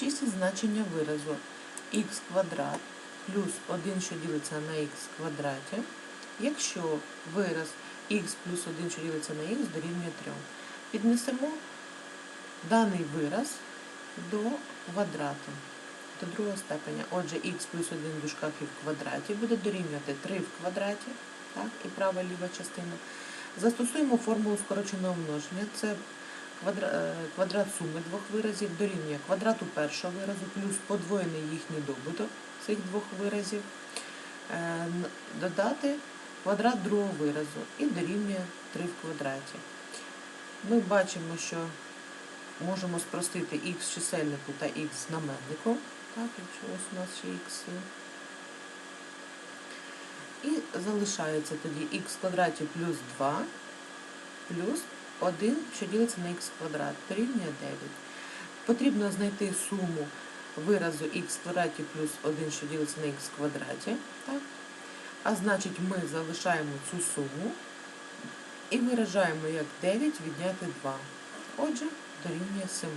Чисті значення виразу х квадрат плюс 1, що ділиться на х квадраті, якщо вираз х плюс 1, що ділиться на х, дорівнює 3. Піднесемо даний вираз до квадрату, до другого степеня. Отже, х плюс 1 в дужках і в квадраті буде дорівнювати 3 в квадраті, так, і права ліва частина. Застосуємо формулу скороченого множення. Це квадрат суми двох виразів дорівнює квадрату першого виразу плюс подвоєний їхній добуток цих двох виразів. Е, Додати квадрат другого виразу і дорівнює 3 в квадраті. Ми бачимо, що можемо спростити х чисельнику та х знаменнику. Так, якщо ось у нас ще х. І залишається тоді х квадраті плюс 2 плюс 1, що ділиться на х квадрат, дорівнює 9. Потрібно знайти суму виразу х квадраті плюс 1, що ділиться на х квадраті. Так? А значить, ми залишаємо цю суму і виражаємо як 9 відняти 2. Отже, дорівнює 7.